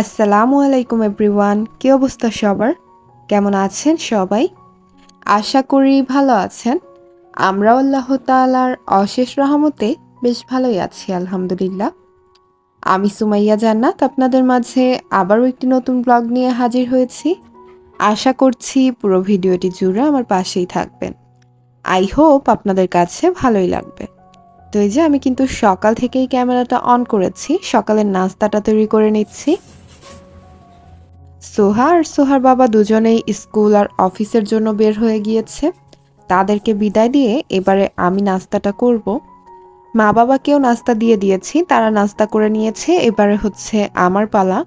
আসসালামু আলাইকুম এভরিওয়ান, কী অবস্থা সবার? কেমন আছেন সবাই? আশা করি ভালো আছেন। আমরা আল্লাহ তাআলার অশেষ রহমতে বেশ ভালোই আছি, আলহামদুলিল্লাহ। আমি সুমাইয়া জান্নাত, আপনাদের মাঝে আবারও একটি নতুন ব্লগ নিয়ে হাজির হয়েছি। আশা করছি পুরো ভিডিওটি জুড়ে আমার পাশেই থাকবেন। আই হোপ আপনাদের কাছে ভালোই লাগবে। তো এই যে আমি কিন্তু সকাল থেকেই ক্যামেরাটা অন করেছি, সকালের নাস্তাটা তৈরি করে নিচ্ছি। সোহা আর সোহার বাবা দুজনেই স্কুল আর অফিসের জন্য বের হয়ে গিয়েছে। তাদেরকে বিদায় দিয়ে এবারে আমি নাস্তাটা করব। মা বাবাকেও নাস্তা দিয়ে দিয়েছি, তারা নাস্তা করে নিয়েছে, এবারে হচ্ছে আমার পালা।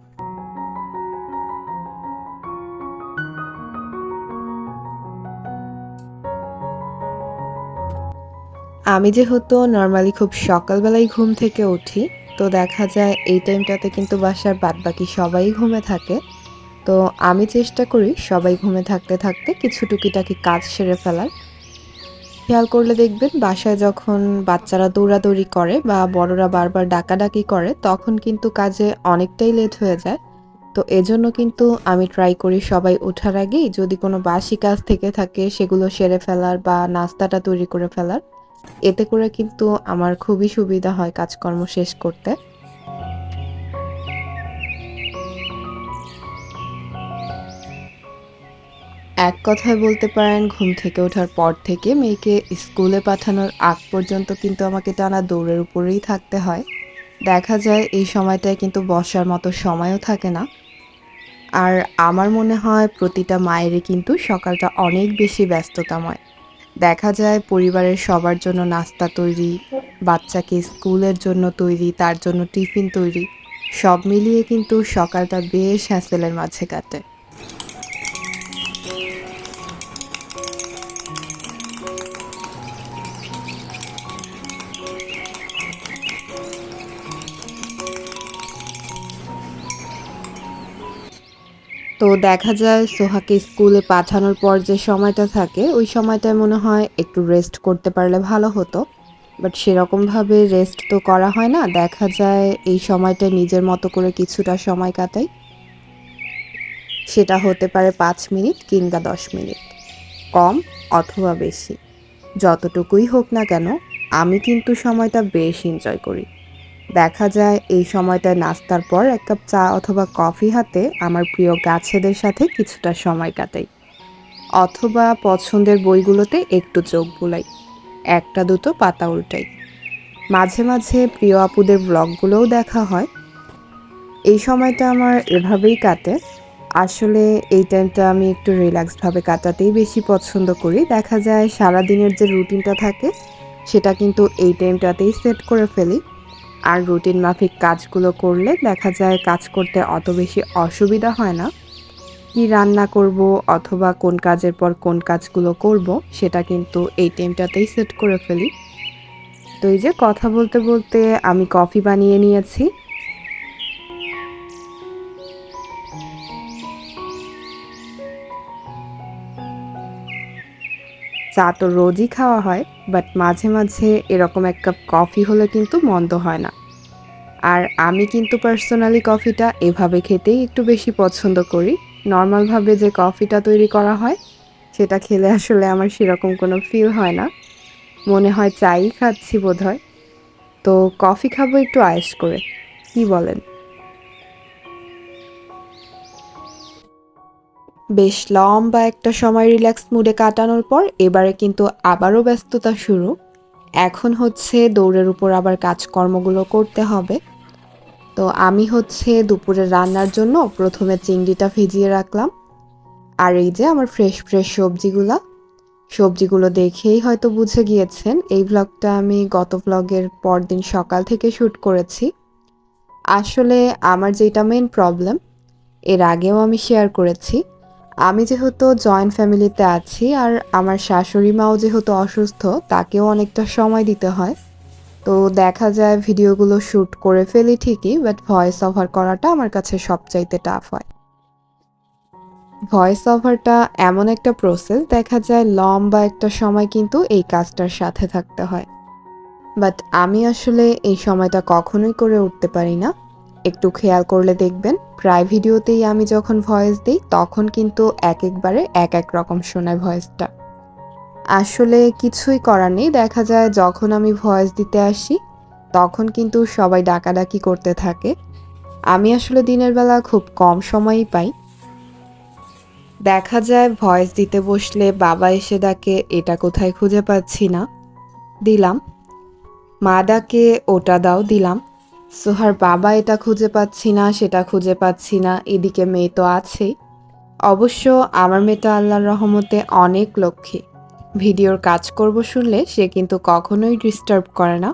আমি যেহেতু নর্মালি খুব সকালবেলায় ঘুম থেকে উঠি, তো দেখা যায় এই টাইমটাতে কিন্তু বাসার বাদবাকি সবাই ঘুমে থাকে। তো আমি চেষ্টা করি সবাই ঘুমে থাকতে থাকতে কিছু টুকিটাকি কাজ সেরে ফেলার। খেয়াল করলে দেখবেন বাসায় যখন বাচ্চারা দৌড়াদৌড়ি করে বা বড়রা বারবার ডাকাডাকি করে, তখন কিন্তু কাজে অনেকটাই লেট হয়ে যায়। তো এজন্য কিন্তু আমি ট্রাই করি সবাই ওঠার আগেই যদি কোনো বাসি কাজ থেকে থাকে সেগুলো সেরে ফেলার বা নাস্তাটা তৈরি করে ফেলার। এতে করে কিন্তু আমার খুবই সুবিধা হয় কাজকর্ম শেষ করতে। এক কথায় বলতে পারেন, ঘুম থেকে ওঠার পর থেকে মেয়েকে স্কুলে পাঠানোর আগ পর্যন্ত কিন্তু আমাকে টানা দৌড়ের উপরেই থাকতে হয়। দেখা যায় এই সময়টায় কিন্তু বসার মতো সময়ও থাকে না। আর আমার মনে হয় প্রতিটা মায়েরই কিন্তু সকালটা অনেক বেশি ব্যস্ততাময়। দেখা যায় পরিবারের সবার জন্য নাস্তা তৈরি, বাচ্চাকে স্কুলের জন্য তৈরি, তার জন্য টিফিন তৈরি, সব মিলিয়ে কিন্তু সকালটা বেশ হ্যাসেলের মাঝে কাটে। তো দেখা যায় সোহাকে স্কুলে পাঠানোর পর যে সময়টা থাকে, ওই সময়টায় মনে হয় একটু রেস্ট করতে পারলে ভালো হতো। বাট সেরকমভাবে রেস্ট তো করা হয় না। দেখা যায় এই সময়টা নিজের মতো করে কিছুটা সময় কাটাই। সেটা হতে পারে পাঁচ মিনিট কিংবা দশ মিনিট। কম অথবা বেশি। যতটুকুই হোক না কেন, আমি কিন্তু সময়টা বেশ এনজয় করি। দেখা যায় এই সময়টায় নাস্তার পর এক কাপ চা অথবা কফি হাতে আমার প্রিয় গাছেদের সাথে কিছুটা সময় কাটাই। অথবা পছন্দের বইগুলোতে একটু চোখ বুলাই, একটা দুটো পাতা উল্টাই। মাঝে মাঝে প্রিয় আপুদের ব্লগগুলোও দেখা হয়। এই সময়টা আমার এভাবেই কাটে। আসলে এই টাইমটা আমি একটু রিল্যাক্সভাবে কাটাতেই বেশি পছন্দ করি। দেখা যায় সারা দিনের যে রুটিনটা থাকে, সেটা কিন্তু এই টাইমটাতেই সেট করে ফেলি। আর রুটিন মাফিক কাজগুলো করলে দেখা যায় কাজ করতে অত বেশি অসুবিধা হয় না। কি রান্না করব অথবা কোন কাজের পর কোন কাজগুলো করব সেটা কিন্তু এই টাইমটাতেই সেট করে ফেলি। তো এই যে কথা বলতে বলতে আমি কফি বানিয়ে নিয়েছি। চা তো রোজই খাওয়া হয় বাট মাঝে মাঝে এরকম এক কাপ কফি হলে কিন্তু মন্দ হয় না। আর আমি কিন্তু পার্সোনালি কফিটা এভাবে খেতেই একটু বেশি পছন্দ করি। নর্মালভাবে যে কফিটা তৈরি করা হয়, সেটা খেলে আসলে আমার সেরকম কোনো ফিল হয় না। মনে হয় চাই খাচ্ছি বোধ হয় তো কফি খাব একটু আয়েস করে, কি বলেন? বেশ লম্বা একটা সময় রিল্যাক্স মুডে কাটানোর পর এবারে কিন্তু আবারও ব্যস্ততা শুরু। এখন হচ্ছে দৌড়ের উপর আবার কাজকর্মগুলো করতে হবে। তো আমি হচ্ছে দুপুরে রান্নার জন্য প্রথমে চিংড়িটা ভিজিয়ে রাখলাম। আর এই যে আমার ফ্রেশ ফ্রেশ সবজিগুলা। সবজিগুলো দেখেই হয়তো বুঝে গিয়েছেন, এই ভ্লগটা আমি গত ভ্লগের পরদিন সকাল থেকে শ্যুট করেছি। আসলে আমার যেটা মেন প্রবলেম এর আগেও আমি শেয়ার করেছি। আমি যেহেতু জয়েন্ট ফ্যামিলিতে আছি আর আমার শাশুড়ি মাও যেহেতু অসুস্থ, তাকেও অনেকটা সময় দিতে হয়। তো দেখা যায় ভিডিওগুলো শ্যুট করে ফেলি ঠিকই বাট ভয়েস ওভার করাটা আমার কাছে সবচাইতে টাফ হয়। ভয়েস ওভারটা এমন একটা প্রসেস দেখা যায় লম্বা একটা সময় কিন্তু এই কাজটার সাথে থাকতে হয়। বাট আমি আসলে এই সময়টা কখনোই করে উঠতে পারি না। একটু খেয়াল করলে দেখবেন, প্রায় ভিডিওতেই আমি যখন ভয়েস দিই, তখন কিন্তু এক একবারে এক এক রকম শোনায় ভয়েসটা আসলে কিছুই করার নেই, দেখা যায় যখন আমি ভয়েস দিতে আসি, তখন কিন্তু সবাই ডাকাডাকি করতে থাকে। আমি আসলে দিনের বেলা খুব কম সময়ই পাই। দেখা যায় ভয়েস দিতে বসলে বাবা এসে ডাকে, এটা কোথায় খুঁজে পাচ্ছি না? দিলাম। মা ডাকে, ওটা দাও। দিলাম। সোহার বাবা এটা খুঁজে পাচ্ছি না, সেটা খুঁজে পাচ্ছি না, এদিকে মেয়ে তো আছেই অবশ্য আমার মেয়েটা আল্লাহর রহমতে অনেক লক্ষ্মী। ভিডিওর কাজ করব শুনলে সে কিন্তু কখনোই ডিস্টার্ব করে না,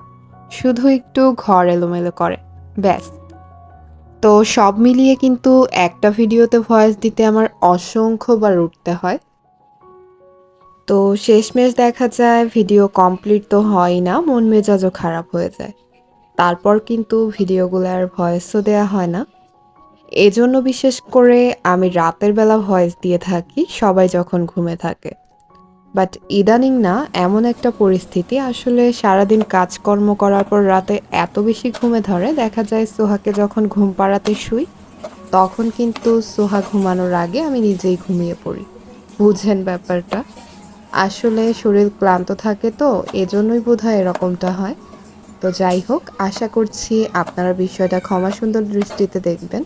শুধু একটু ঘর এলোমেলো করে, ব্যাস। তো সব মিলিয়ে কিন্তু একটা ভিডিওতে ভয়েস দিতে আমার অসংখ্যবার উঠতে হয়। তো শেষমেশ দেখা যায়, ভিডিও কমপ্লিট তো হয় না, মন মেজাজও খারাপ হয়ে যায়। তারপর কিন্তু ভিডিওগুলো আর ভয়েসও দেওয়া হয় না। এজন্য বিশেষ করে আমি রাতের বেলা ভয়েস দিয়ে থাকি, সবাই যখন ঘুমে থাকে। বাট ইদানিং না, এমন একটা পরিস্থিতি, আসলে সারাদিন কাজকর্ম করার পর রাতে এত বেশি ঘুমে ধরে, দেখা যায় সোহাকে যখন ঘুম পাড়াতে শুই, তখন কিন্তু সোহা ঘুমানোর আগে আমি নিজেই ঘুমিয়ে পড়ি। বুঝেন ব্যাপারটা? আসলে শরীর ক্লান্ত থাকে তো, এজন্যই বোধ হয় এরকমটা হয়। তো যাই হোক, আশা করছি আপনারা বিষয়টা ক্ষমা সুন্দর দৃষ্টিতে দেখবেন।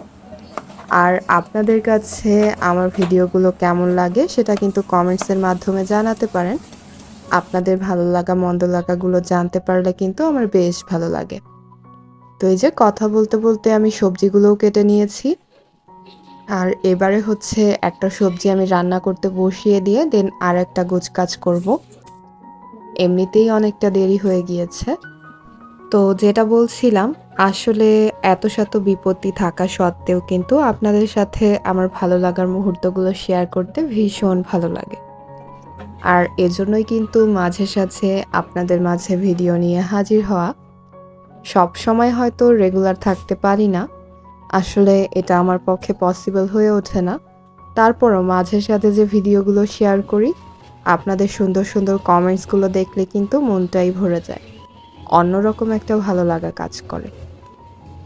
আর আপনাদের কাছে আমার ভিডিওগুলো কেমন লাগে সেটা কিন্তু কমেন্টসের মাধ্যমে জানাতে পারেন। আপনাদের ভালো লাগা, মন্দ লাগাগুলো জানতে পারলে কিন্তু আমার বেশ ভালো লাগে। তো এই যে কথা বলতে বলতে আমি সবজিগুলোও কেটে নিয়েছি। আর এবারে হচ্ছে একটা সবজি আমি রান্না করতে বসিয়ে দিয়ে দেন আর একটা কাজ করব। এমনিতেই অনেকটা দেরি হয়ে গিয়েছে। তো যেটা বলছিলাম, আসলে এত শত বিপত্তি থাকা সত্ত্বেও কিন্তু আপনাদের সাথে আমার ভালো লাগার মুহূর্তগুলো শেয়ার করতে ভীষণ ভালো লাগে। আর এজন্যই কিন্তু মাঝে সাঝে আপনাদের মাঝে ভিডিও নিয়ে হাজির হওয়া। সব সময় হয়তো রেগুলার থাকতে পারি না। আসলে এটা আমার পক্ষে পসিবল হয়ে ওঠে না। তারপরও মাঝে সাথে যে ভিডিওগুলো শেয়ার করি, আপনাদের সুন্দর সুন্দর কমেন্টসগুলো দেখলে কিন্তু মনটাই ভরে যায়। অন্যরকম একটা ভালো লাগা কাজ করে।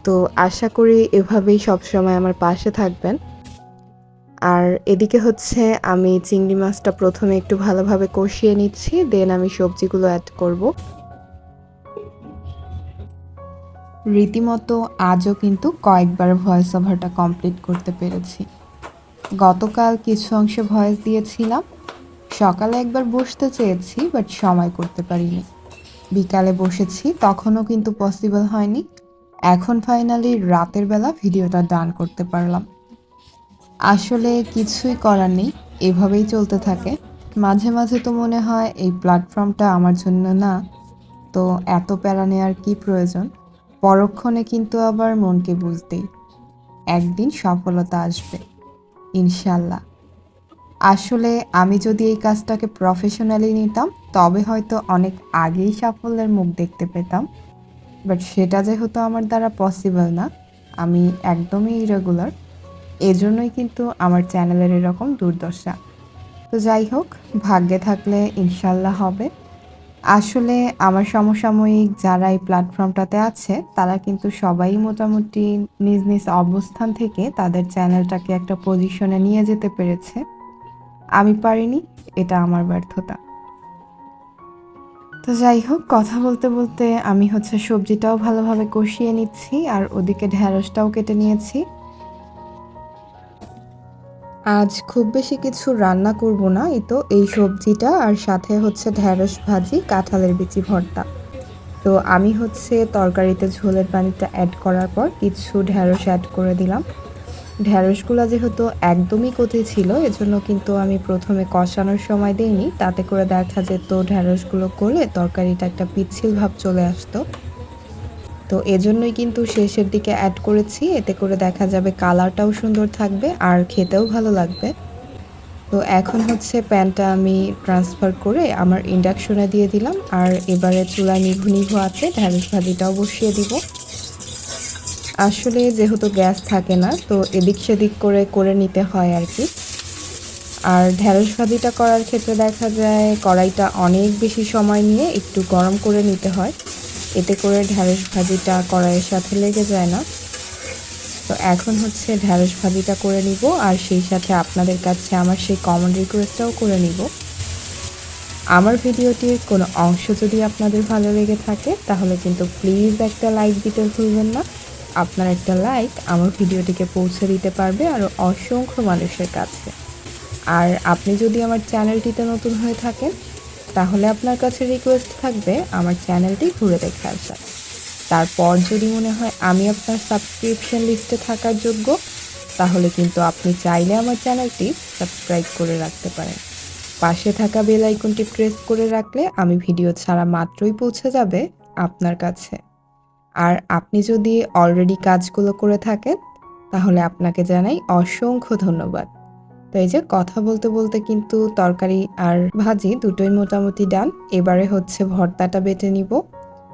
তো আশা করি এভাবেই সবসময় আমার পাশে থাকবেন। আর এদিকে হচ্ছে আমি চিংড়ি মাছটা প্রথমে একটু ভালোভাবে কষিয়ে নিচ্ছি, দেন আমি সবজিগুলো অ্যাড করব। রীতিমতো আজও কিন্তু কয়েকবার ভয়েস ওভারটা কমপ্লিট করতে পেরেছি। গতকাল কিছু অংশে ভয়েস দিয়েছিলাম। সকালে একবার বসতে চেয়েছি বাট সময় করতে পারিনি। বিকালে বসেছি, তখনও কিন্তু পসিবল হয়নি। এখন ফাইনালি রাতের বেলা ভিডিওটা ডান করতে পারলাম। আসলে কিছুই করার নেই, এভাবেই চলতে থাকে। মাঝে মাঝে তো মনে হয় এই প্ল্যাটফর্মটা আমার জন্য না, তো এত প্যারা নেওয়ার কী প্রয়োজন? পরক্ষণে কিন্তু আবার মনকে বুঝতেই। একদিন সফলতা আসবে ইনশাল্লাহ আসলে আমি যদি এই কাজটাকে প্রফেশনালি নিতাম, তবে হয়তো অনেক আগেই সাফল্যের মুখ দেখতে পেতাম। বাট সেটা যেহেতু আমার দ্বারা পসিবল না, আমি একদমই ইরেগুলার এজন্যই কিন্তু আমার চ্যানেলের এরকম দুর্দশা। তো যাই হোক, ভাগ্যে থাকলে ইনশাল্লাহ হবে। আসলে আমার সমসাময়িক যারা এই প্ল্যাটফর্মটাতে আছে, তারা কিন্তু সবাই মোটামুটি নিজ নিজ অবস্থান থেকে তাদের চ্যানেলটাকে একটা পজিশনে নিয়ে যেতে পেরেছে। আমি পারিনি, এটা আমার ব্যর্থতা। তো যাই হোক, কথা বলতে বলতে আমি হচ্ছে সবজিটাও ভালোভাবে কষিয়ে নিচ্ছি আর ওদিকে ঢ্যাঁড়সটাও কেটে নিয়েছি। আজ খুব বেশি কিছু রান্না করব না, এই তো এই সবজিটা আর সাথে হচ্ছে ঢ্যাঁড়স ভাজি, কাঁঠালের বিচি ভর্তা। তো আমি হচ্ছে তরকারিতে ঝোলের পানিটা অ্যাড করার পর কিছু ঢ্যাঁড়স অ্যাড করে দিলাম। ঢ্যাঁড়সগুলো যেহেতু একদমই কচি ছিল, এজন্য কিন্তু আমি প্রথমে কষানোর সময় দিইনি। তাতে করে দেখা যেত ঢ্যাঁড়সগুলো করলে তরকারিটা একটা পিচ্ছিল ভাব চলে আসতো। তো এজন্যই কিন্তু শেষের দিকে অ্যাড করেছি, এতে করে দেখা যাবে কালারটাও সুন্দর থাকবে আর খেতেও ভালো লাগবে। তো এখন হচ্ছে প্যানটা আমি ট্রান্সফার করে আমার ইন্ডাকশনে দিয়ে দিলাম, আর এবারে চুলা নিভু নিভু আছে ঢ্যাঁড়স ভাজিটাও বসিয়ে দিব। আসলে যেহেতু গ্যাস থাকে না, তো এদিক সেদিক করে করে নিতে হয় আর কি। আর ঢ্যাঁড়স ভাজিটা করার ক্ষেত্রে দেখা যায় কড়াইটা অনেক বেশি সময় নিয়ে একটু গরম করে নিতে হয়। এতে করে ঢ্যাঁড়স ভাজিটা কড়াইয়ের সাথে লেগে যায় না। তো এখন হচ্ছে ঢ্যাঁড়স ভাজিটা করে নিব, আর সেই সাথে আপনাদের কাছে আমার সেই কমন রিকোয়েস্টটাও করে নিব। আমার ভিডিওটির কোনো অংশ যদি আপনাদের ভালো লেগে থাকে, তাহলে কিন্তু প্লিজ একটা লাইক দিতে ভুলবেন না। আপনার একটা লাইক আমার ভিডিওটিকে পৌঁছে দিতে পারবে আরও অসংখ্য মানুষের কাছে। আর আপনি যদি আমার চ্যানেলটিতে নতুন হয়ে থাকেন, তাহলে আপনার কাছে রিকোয়েস্ট থাকবে আমার চ্যানেলটি ঘুরে দেখে আসার। তারপর যদি মনে হয় আমি আপনার সাবস্ক্রিপশন লিস্টে থাকার যোগ্য, তাহলে কিন্তু আপনি চাইলে আমার চ্যানেলটি সাবস্ক্রাইব করে রাখতে পারেন। পাশে থাকা বেল আইকনটি প্রেস করে রাখলে আমি ভিডিও ছাড়া মাত্রই পৌঁছে যাবে আপনার কাছে। আর আপনি যদি অলরেডি কাজগুলো করে থাকেন, তাহলে আপনাকে জানাই অসংখ্য ধন্যবাদ। তো এই যে কথা বলতে বলতে কিন্তু তরকারি আর ভাজি দুটোই মোটামুটি ডান এবারে হচ্ছে ভর্তাটা বেটে নিব।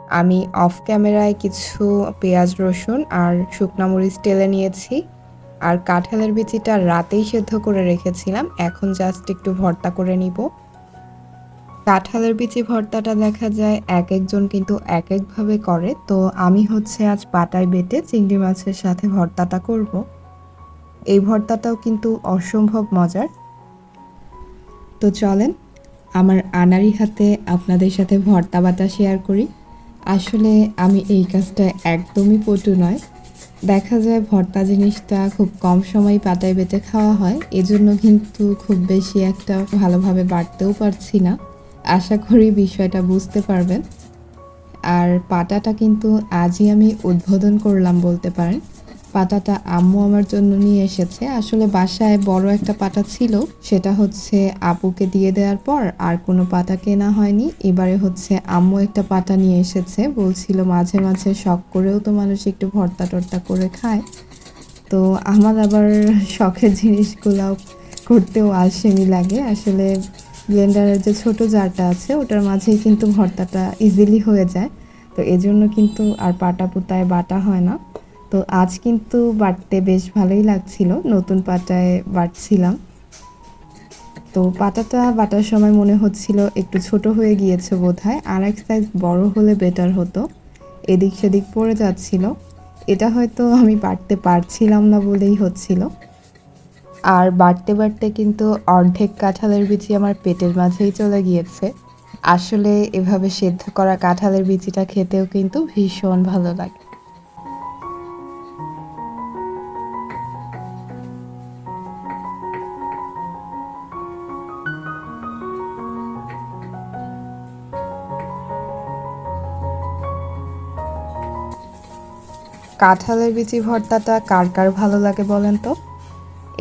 আমি অফ ক্যামেরায় কিছু পেঁয়াজ, রসুন আর শুকনা মরিচ টেলে নিয়েছি। আর কাঁঠালের বিচিটা রাতেই সেদ্ধ করে রেখেছিলাম। এখন জাস্ট একটু ভর্তা করে নিব। কাঁঠালের বিচি ভর্তাটা দেখা যায় এক একজন কিন্তু এক একভাবে করে। তো আমি হচ্ছে আজ পাটায় বেটে চিংড়ি মাছের সাথে ভর্তাটা করব। এই ভর্তাটাও কিন্তু অসম্ভব মজার। তো চলেন, আমার আনারি হাতে আপনাদের সাথে ভর্তা বাটা শেয়ার করি। আসলে আমি এই কাজটা একদমই পটু নয়। দেখা যায় ভর্তা জিনিসটা খুব কম সময় পাতায় বেটে খাওয়া হয়। এজন্য কিন্তু খুব বেশি একটা ভালোভাবে বাড়তেও পারছি না। আশা করি বিষয়টা বুঝতে পারবেন। আর পাটাটা কিন্তু আজই আমি উদ্বোধন করলাম বলতে পারেন। পাটাটা আম্মু আমার জন্য নিয়ে এসেছে। আসলে বাসায় বড় একটা পাটা ছিল, সেটা হচ্ছে আপুকে দিয়ে দেওয়ার পর আর কোনো পাটা কেনা হয়নি। এবারে হচ্ছে আম্মু একটা পাটা নিয়ে এসেছে। বলছিল মাঝে মাঝে শখ করেও তো মানুষ একটু ভর্তা টর্তা করে খায়। তো আমার আবার শখের জিনিসগুলো করতেও আলসেমি লাগে। আসলে ব্লেন্ডারের যে ছোট জারটা আছে, ওটার মাঝেই কিন্তু ভর্তাটা ইজিলি হয়ে যায়। তো এজন্য কিন্তু আর পাটা পুতায় বাটা হয় না। তো আজ কিন্তু বাটতে বেশ ভালোই লাগছিল, নতুন পাটায় বাটছিলাম। তো পাটাটা বাটার সময় মনে হচ্ছিল একটু ছোট হয়ে গিয়েছে বোধ হয় আর এক সাইজ বড় হলে বেটার হতো। এদিক সেদিক পড়ে যাচ্ছিল। এটা হয়তো আমি বাটতে পারছিলাম না বলেই হচ্ছিল। আর বাড়তে বাড়তে কিন্তু অর্ধেক কাঁঠালের বিচি আমার পেটের মাঝেই চলে গিয়েছে। আসলে এভাবে সেদ্ধ করা কাঁঠালের বিচিটা খেতেও কিন্তু ভীষণ ভালো লাগে। কাঁঠালের বিচি ভর্তাটা কার কার ভালো লাগে বলেন তো?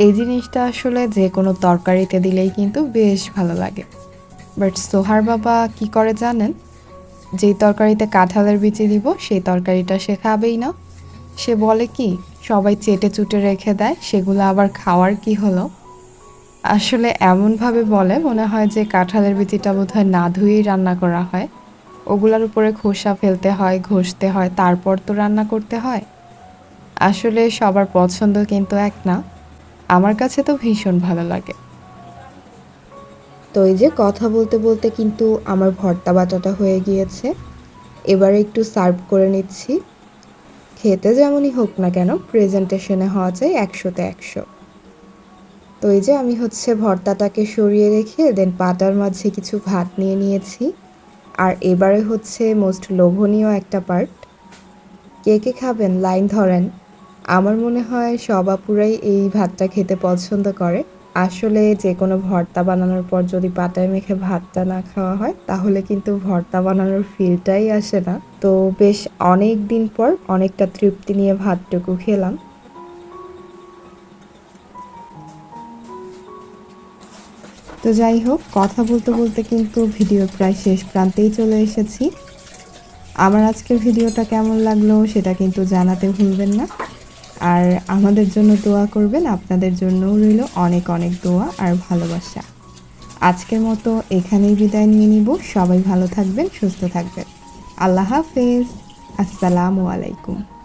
এই জিনিসটা আসলে যে কোনো তরকারিতে দিলেই কিন্তু বেশ ভালো লাগে। বাট সোহার বাবা কি করে জানেন? যেই তরকারিতে কাঁঠালের বিচি দিব, সেই তরকারিটা সে খাবেই না। সে বলে কি, সবাই চেটে চুটে রেখে দেয়, সেগুলো আবার খাওয়ার কি হলো? আসলে এমনভাবে বলে, মনে হয় যে কাঁঠালের বিচিটা বোধ হয় না ধুয়েই রান্না করা হয়। ওগুলার উপরে খোসা ফেলতে হয়, ঘষতে হয়, তারপর তো রান্না করতে হয়। আসলে সবার পছন্দ কিন্তু এক না। আমার কাছে তো ভীষণ ভালো লাগে। তো এই যে কথা বলতে বলতে কিন্তু আমার ভর্তা বাটাটা হয়ে গিয়েছে। এবারে একটু সার্ভ করে নিচ্ছি। খেতে যেমনই হোক না কেন, প্রেজেন্টেশনে হওয়া যায় একশোতে একশো। তো এই যে আমি হচ্ছে ভর্তাটাকে সরিয়ে রেখে, দেন পাটার মাঝে কিছু ভাত নিয়ে নিয়েছি। আর এবারে হচ্ছে মোস্ট লোভনীয় একটা পার্ট কে কে খাবেন? লাইন ধরেন। আমার মনে হয় সব আপুরাই এই ভাতটা খেতে পছন্দ করে। আসলে যে কোনো ভর্তা বানানোর পর যদি পাটায় মেখে ভাতটা না খাওয়া হয়, তাহলে কিন্তু ভর্তা বানানোর ফিলটাই আসে না। তো বেশ অনেক দিন পর অনেকটা তৃপ্তি নিয়ে ভাতটুকু খেলাম। তো যাই হোক, কথা বলতে বলতে কিন্তু ভিডিও প্রায় শেষ প্রান্তেই চলে এসেছি। আমার আজকের ভিডিওটা কেমন লাগল সেটা কিন্তু জানাতে ভুলবেন না। আর আমাদের জন্য দোয়া করবেন। আপনাদের জন্যও রইল অনেক অনেক দোয়া আর ভালোবাসা। আজকের মতো এখানেই বিদায় নিয়ে নিব। সবাই ভালো থাকবেন, সুস্থ থাকবেন। আল্লাহ হাফেজ। আসসালামু আলাইকুম।